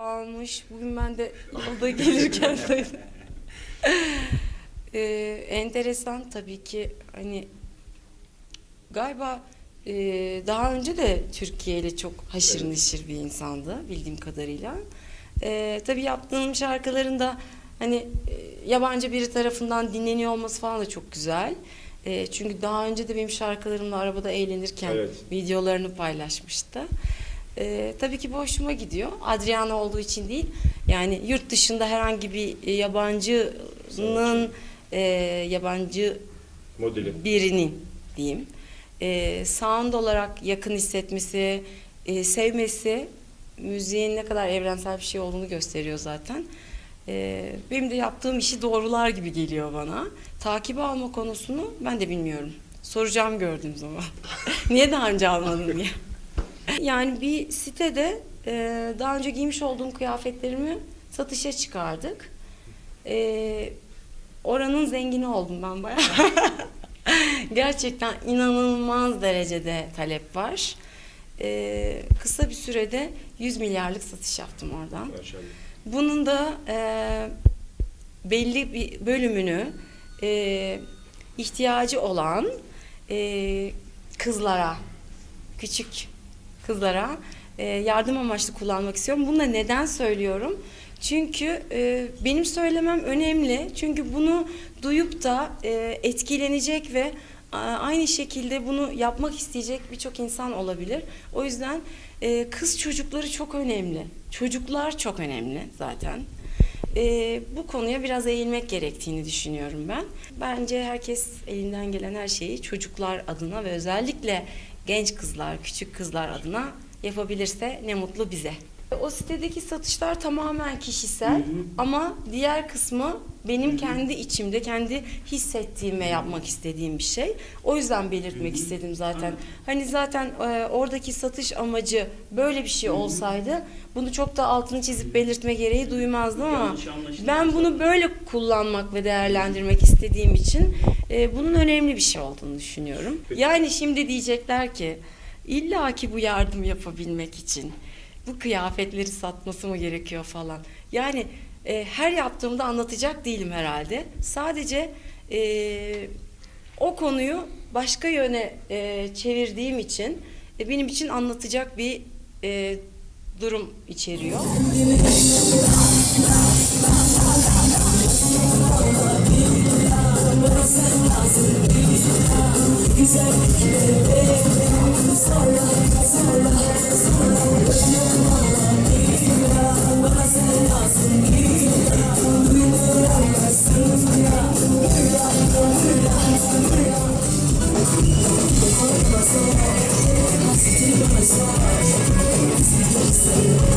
almış. Bugün ben de yolda gelirken duydum. Ee, enteresan tabii ki hani galiba e, daha önce de Türkiye ile çok haşır Evet. neşir bir insandı bildiğim kadarıyla. Ee, tabii yaptığım şarkıların da hani e, yabancı biri tarafından dinleniyor olması falan da çok güzel. E, çünkü daha önce de benim şarkılarımla arabada eğlenirken Evet. videolarını paylaşmıştı. E, tabii ki bu hoşuma gidiyor. Adriana olduğu için değil. Yani yurt dışında herhangi bir e, yabancının e, yabancı Modeli. birinin diyeyim. E, sound olarak yakın hissetmesi, e, sevmesi müziğin ne kadar evrensel bir şey olduğunu gösteriyor zaten. E, benim de yaptığım işi doğrular gibi geliyor bana. Takip alma konusunu ben de bilmiyorum. Soracağım gördüğüm zaman. Niye daha önce almadın diye. Yani bir sitede e, daha önce giymiş olduğum kıyafetlerimi satışa çıkardık. E, oranın zengini oldum ben bayağı. Gerçekten inanılmaz derecede talep var. E, kısa bir sürede 100 milyarlık satış yaptım oradan. Maşallah. Bunun da e, belli bir bölümünü e, ihtiyacı olan e, kızlara, küçük kızlara e, yardım amaçlı kullanmak istiyorum. Bunu da neden söylüyorum? Çünkü e, benim söylemem önemli. Çünkü bunu duyup da e, etkilenecek ve aynı şekilde bunu yapmak isteyecek birçok insan olabilir. O yüzden e, kız çocukları çok önemli. Çocuklar çok önemli zaten. E, bu konuya biraz eğilmek gerektiğini düşünüyorum ben. Bence herkes elinden gelen her şeyi çocuklar adına ve özellikle genç kızlar, küçük kızlar adına yapabilirse ne mutlu bize. O sitedeki satışlar tamamen kişisel ama diğer kısmı benim kendi içimde, kendi hissettiğim ve yapmak istediğim bir şey. O yüzden belirtmek istedim zaten. Hani zaten e, oradaki satış amacı böyle bir şey olsaydı bunu çok da altını çizip belirtme gereği duymazdım ama ben bunu böyle kullanmak ve değerlendirmek istediğim için e, bunun önemli bir şey olduğunu düşünüyorum. Peki. Yani şimdi diyecekler ki illa ki bu yardım yapabilmek için bu kıyafetleri satması mı gerekiyor falan. Yani e, her yaptığımda anlatacak değilim herhalde. Sadece e, o konuyu başka yöne e, çevirdiğim için e, benim için anlatacak bir e, durum içeriyor. i'm still on my side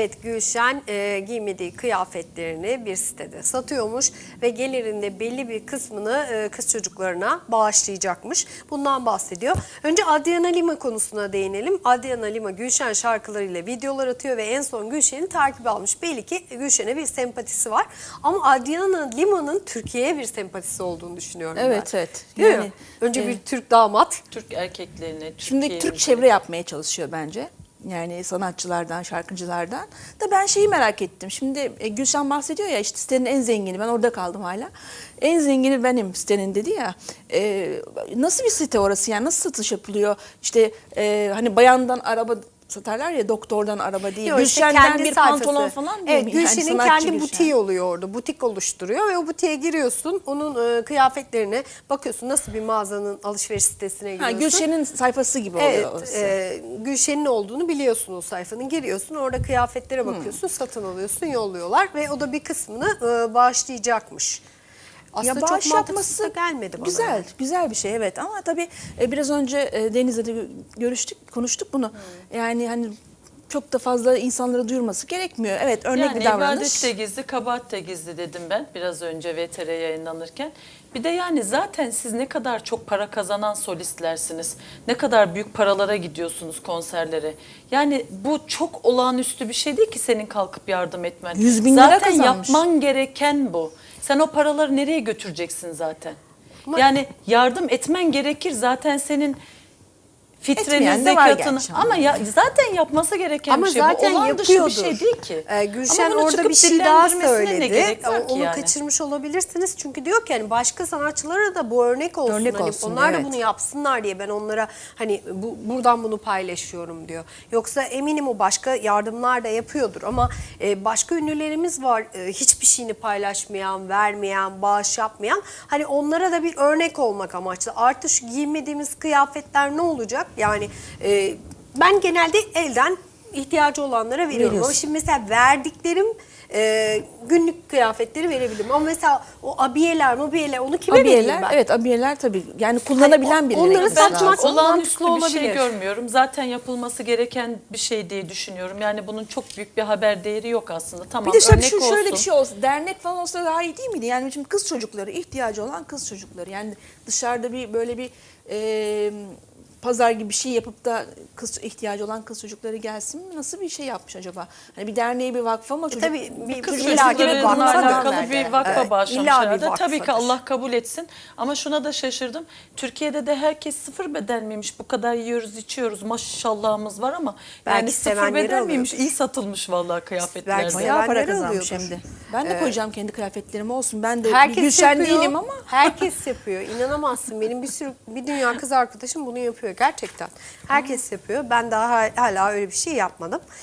Evet Gülşen e, giymediği kıyafetlerini bir sitede satıyormuş ve gelirinde belli bir kısmını e, kız çocuklarına bağışlayacakmış. Bundan bahsediyor. Önce Adriana Lima konusuna değinelim. Adriana Lima Gülşen şarkılarıyla videolar atıyor ve en son Gülşen'i takip almış. Belli ki Gülşen'e bir sempatisi var. Ama Adriana Lima'nın Türkiye'ye bir sempatisi olduğunu düşünüyorum Evet ben. evet. Değil Yani, mi? Önce bir e, Türk damat. Türk erkeklerine, Şimdi Türk çevre yapmaya çalışıyor bence. Yani sanatçılardan, şarkıcılardan. Da ben şeyi merak ettim. Şimdi e, Gülşen bahsediyor ya işte sitenin en zengini. Ben orada kaldım hala. En zengini benim sitenin dedi ya. E, nasıl bir site orası yani? Nasıl satış yapılıyor? İşte e, hani bayandan araba satarlar ya doktordan araba değil. Yok, işte Gülşen'den kendi bir sayfası. pantolon falan değil Evet mi? Yani Gülşen'in sanatçı kendi Gülşen. butiği oluyor orada. Butik oluşturuyor ve o butiğe giriyorsun. Onun e, kıyafetlerine bakıyorsun nasıl bir mağazanın alışveriş sitesine Ha, giriyorsun. Gülşen'in sayfası gibi oluyor Evet, e, Gülşen'in olduğunu biliyorsun o sayfanın. Giriyorsun orada kıyafetlere bakıyorsun, satın alıyorsun, yolluyorlar ve o da bir kısmını e, bağışlayacakmış. Aslında ya bağış çok yapması gelmedi bana. Güzel, yani. güzel bir şey evet ama tabii e, biraz önce e, Deniz'le de görüştük, konuştuk bunu. Yani hani çok da fazla insanlara duyurması gerekmiyor. Evet örnek yani bir davranış. ibadet de gizli, kabahat de gizli dedim ben biraz önce VTR yayınlanırken. Bir de yani zaten siz ne kadar çok para kazanan solistlersiniz. Ne kadar büyük paralara gidiyorsunuz konserlere. Yani bu çok olağanüstü bir şey değil ki senin kalkıp yardım etmen. Yüz bin lira zaten kazanmış. yapman gereken bu. Sen o paraları nereye götüreceksin zaten? Yani yardım etmen gerekir zaten senin Etmeyen de var zekatını gerçi. ama ya zaten yapması gereken Ama bir şey zaten bu olağan dışı bir yapıyordur. şey değil ki. Ee, Gülşen Ama bunu orada çıkıp bir şey daha dillendirmesine ne söyledi. gerek var ki Onu yani? kaçırmış olabilirsiniz. Çünkü diyor ki hani başka sanatçılara da bu örnek olsun. Örnek hani olsun, onlar da evet. bunu yapsınlar diye ben onlara hani bu, buradan bunu paylaşıyorum diyor. Yoksa eminim o başka yardımlar da yapıyordur ama e, başka ünlülerimiz var e, hiçbir şeyini paylaşmayan, vermeyen, bağış yapmayan. Hani onlara da bir örnek olmak amaçlı. Artı şu giymediğimiz kıyafetler ne olacak? Yani e, ben genelde elden ihtiyacı olanlara veriyorum. Ama Veriyorsun. şimdi mesela verdiklerim e, günlük kıyafetleri verebilirim. Ama mesela o abiyeler, mobiyeler onu kime vereyim Abiyeler, ben? evet abiyeler tabii yani kullanabilen Hani o- birileri. onları satmak- olağanüstü bir şey olabilir. görmüyorum. Zaten yapılması gereken bir şey diye düşünüyorum. Yani bunun çok büyük bir haber değeri yok aslında. Tamam Bir de şöyle, örnek şu, şöyle olsun. bir şey olsa dernek falan olsa daha iyi değil miydi? Yani şimdi kız çocukları ihtiyacı olan kız çocukları yani dışarıda bir böyle bir e, pazar gibi bir şey yapıp da kız ihtiyacı olan kız çocukları gelsin mi? Nasıl bir şey yapmış acaba? Hani bir derneğe bir vakfı ama çocuk, tabii bir- Kız çocukları vakfa vakfa alakalı bir vakfa Evet, bir herhalde. Tabii ki. Allah kabul etsin. Ama şuna da şaşırdım. Türkiye'de de herkes sıfır beden miymiş? Bu kadar yiyoruz, içiyoruz. Maşallahımız var ama Belki yani sıfır sevenleri beden miymiş? İyi satılmış vallahi kıyafetler. Belki Bayağı para kazanmış hem de. Ben de koyacağım kendi kıyafetlerimi olsun. Ben de Herkes bir Gülşen yapıyor. değilim ama. Herkes yapıyor. İnanamazsın. Benim bir sürü bir dünya kız arkadaşım bunu yapıyor gerçekten. Herkes yapıyor. Ben daha hala öyle bir şey yapmadım.